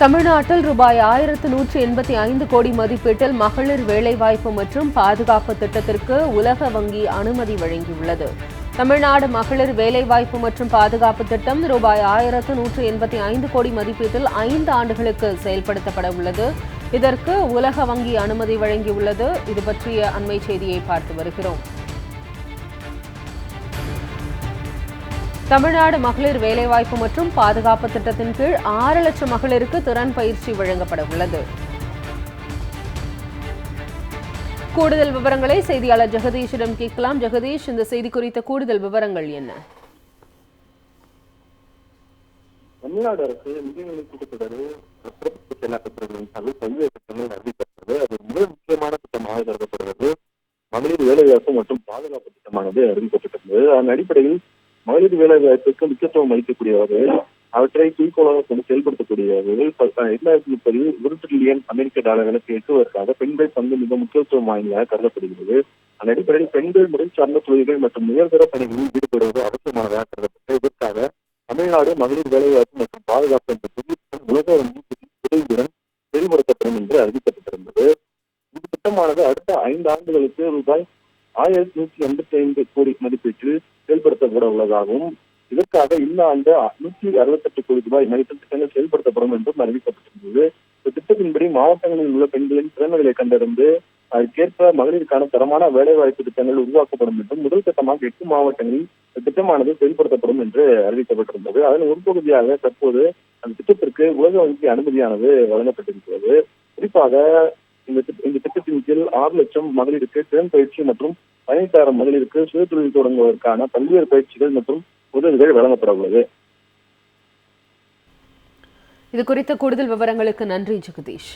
தமிழ்நாட்டில் ரூபாய் ஆயிரத்து நூற்றி எண்பத்தி ஐந்து கோடி மதிப்பீட்டில் மகளிர் வேலைவாய்ப்பு மற்றும் பாதுகாப்பு திட்டத்திற்கு உலக வங்கி அனுமதி வழங்கியுள்ளது. தமிழ்நாடு மகளிர் வேலைவாய்ப்பு மற்றும் பாதுகாப்பு திட்டம் ரூபாய் ஆயிரத்து நூற்று எண்பத்தி ஐந்து கோடி மதிப்பீட்டில் ஐந்து ஆண்டுகளுக்கு செயல்படுத்தப்பட உள்ளது. இதற்கு உலக வங்கி அனுமதி வழங்கியுள்ளது. இது பற்றிய அண்மை செய்தியை பார்த்து வருகிறோம். தமிழ்நாடு மகளிர் வேலைவாய்ப்பு மற்றும் பாதுகாப்பு திட்டத்தின் கீழ் ஆறு லட்சம் மகளிருக்கு திறன் பயிற்சி வழங்கப்பட உள்ளது. கூடுதல் விவரங்களை செய்தியாளர் ஜெகதீஷிடம் கேட்கலாம். ஜெகதீஷ் இந்த செய்தி குறித்த கூடுதல் விவரங்கள் என்ன? தமிழ்நாடு அரசு நிதிநிலை கூட்டத்தொடர் சிறப்பு சார்பில் பல்வேறு திட்டங்கள் அறிவிக்கப்பட்டது அது மிக முக்கியமான திட்டமாக கருதப்படுகிறது. மகளிர் வேலைவாய்ப்பு மற்றும் பாதுகாப்பு திட்டமானது அறிவிக்கப்பட்டிருந்தது. அதன் அடிப்படையில் மகளிர் வேலைவாய்ப்புக்கு முக்கியத்துவம் அளிக்கக்கூடிய வகையில் அவற்றை குறிக்கோளாக கொண்டு செயல்படுத்தக்கூடிய வகையில் இரண்டாயிரத்தி முப்பதில் ஒரு ட்ரில்லியன் அமெரிக்க டாலர்களுக்கு எட்டுவதற்காக பெண்கள் பங்கு மிக முக்கியத்துவம் வாய்ந்ததாக கருதப்படுகிறது. அந்த அடிப்படையில் பெண்கள் முறை சார்ந்த தொழில்கள் மற்றும் உயர்தர பணிகளில் ஈடுபடுவது அவசியமானதாக கருதப்பட்டு இதற்காக தமிழ்நாடு மகளிர் வேலைவாய்ப்பு மற்றும் பாதுகாப்பு என்ற தொழில்நுட்பம் உலக உதவியுடன் செயல்படுத்தப்படும் என்று அறிவிக்கப்பட்டிருந்தது. இந்த திட்டமானது அடுத்த ஐந்து ஆண்டுகளுக்கு ரூபாய் ஆயிரத்தி நூற்றி எண்பத்தி ஐந்து கோடி மதிப்பீட்டில் செயல்படுத்தப்பட உள்ளதாகவும் இதற்காக இந்த ஆண்டு நூற்றி அறுபத்தெட்டு கோடி ரூபாய் மதிப்பில் திட்டங்கள் செயல்படுத்தப்படும் என்றும் அறிவிக்கப்பட்டிருந்தது. இந்த திட்டத்தின்படி மாவட்டங்களில் உள்ள பெண்களின் திறமைகளை கண்டறிந்து அதற்கேற்ப மகளிருக்கான தரமான வேலைவாய்ப்பு திட்டங்கள் உருவாக்கப்படும் என்றும் முதல் கட்டமாக எட்டு மாவட்டங்களில் திட்டமானது செயல்படுத்தப்படும் என்று அறிவிக்கப்பட்டிருந்தது. அதன் ஒரு பகுதியாக தற்போது அந்த திட்டத்திற்கு உலக வங்கி அனுமதியானது வழங்கப்பட்டிருக்கிறது. குறிப்பாக இந்த இந்த திட்டத்தின் கீழ் ஆறு லட்சம் மகளிருக்கு திறன் பயிற்சி மற்றும் பதினைந்தாயிரம் மகளிருக்கு சுயதொழில் தொடங்குவதற்கான பல்வேறு பயிற்சிகள் மற்றும் உதவிகள் வழங்கப்பட உள்ளது. இது குறித்த கூடுதல் விவரங்களுக்கு நன்றி ஜெகதீஷ்.